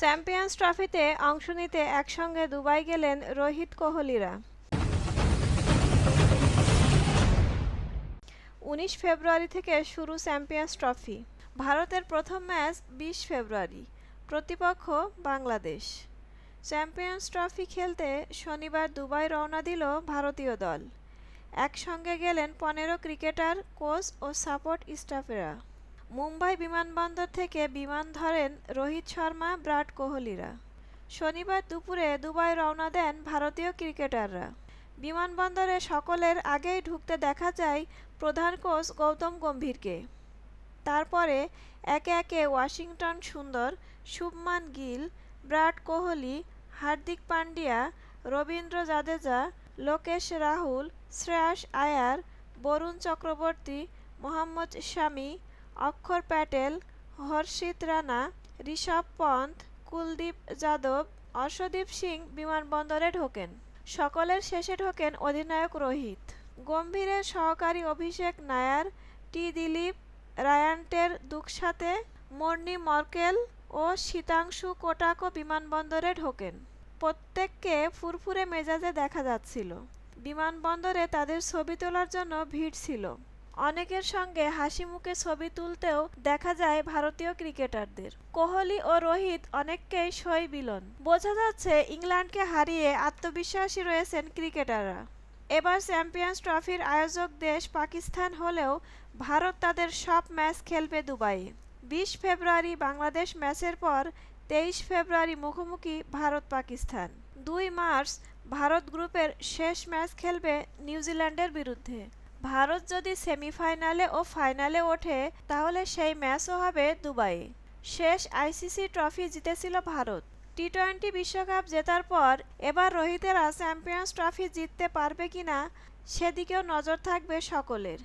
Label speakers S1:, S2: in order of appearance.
S1: Champions ট্রফিতে অংশ নিতে একসঙ্গে দুবাই গেলেন রোহিত কোহলিরা। উনিশ ফেব্রুয়ারি থেকে শুরু চ্যাম্পিয়ন্স ট্রফি। ভারতের প্রথম ম্যাচ বিশ ফেব্রুয়ারি। প্রতিপক্ষ বাংলাদেশ। চ্যাম্পিয়ন্স ট্রফি খেলতে শনিবার দুবাই রওনা দিল ভারতীয় দল। একসঙ্গে গেলেন পনেরো ক্রিকেটার, কোচ ও সাপোর্ট স্টাফেরা। মুম্বাই বিমানবন্দর থেকে বিমান ধরেন রোহিত শর্মা, বিরাট কোহলিরা। শনিবার দুপুরে দুবাই রওনা দেন ভারতীয় ক্রিকেটাররা। বিমানবন্দরে সকলের আগেই ঢুকতে দেখা যায় প্রধান কোচ গৌতম গম্ভীরকে। তারপরে একে একে ওয়াশিংটন সুন্দর, শুভমান গিল, বিরাট কোহলি, হার্দিক পান্ডিয়া, রবীন্দ্র জাদেজা, লোকেশ রাহুল, শ্রেয়াস আয়ার, বরুণ চক্রবর্তী, মোহাম্মদ শামি অক্ষর প্যাটেল, হর্ষিত রানা, ঋষভ পন্থ, কুলদীপ যাদব অর্শদীপ সিং বিমানবন্দরে ঢোকেন। সকলের শেষে ঢোকেন অধিনায়ক রোহিত। গম্ভীরের সহকারী অভিষেক নায়ার, টি দিলীপ, রায়ান্টের দুঃসাথে মর্নি মর্কেল ও শীতাংশু কোটাকো বিমানবন্দরে ঢোকেন। প্রত্যেককে ফুরফুরে মেজাজে দেখা যাচ্ছিল। বিমানবন্দরে তাদের ছবি তোলার জন্য ভিড় ছিল। অনেকের সঙ্গে হাসি মুখে ছবি তুলতেও দেখা যায় ভারতীয় ক্রিকেটারদের। কোহলি ও রোহিত অনেককেই সই বিলন। বোঝা যাচ্ছে ইংল্যান্ডকে হারিয়ে আত্মবিশ্বাসী রয়েছেন ক্রিকেটাররা। এবার চ্যাম্পিয়ন্স ট্রফির আয়োজক দেশ পাকিস্তান হলেও ভারত তাদের সব ম্যাচ খেলবে দুবাইয়ে। বিশ ফেব্রুয়ারি বাংলাদেশ ম্যাচের পর তেইশ ফেব্রুয়ারি মুখোমুখি ভারত পাকিস্তান দুই মার্চ ভারত গ্রুপের শেষ ম্যাচ খেলবে নিউজিল্যান্ডের বিরুদ্ধে। ভারত যদি সেমিফাইনালে ও ফাইনালে ওঠে, তাহলে সেই ম্যাচও হবে দুবাই। শেষ আইসিসি ট্রফি জিতেছিল ভারত। টি টোয়েন্টি বিশ্বকাপ জেতার পর এবার রোহিতেরা চ্যাম্পিয়ন্স ট্রফি জিততে পারবে কিনা, সেদিকেও নজর থাকবে সকলের।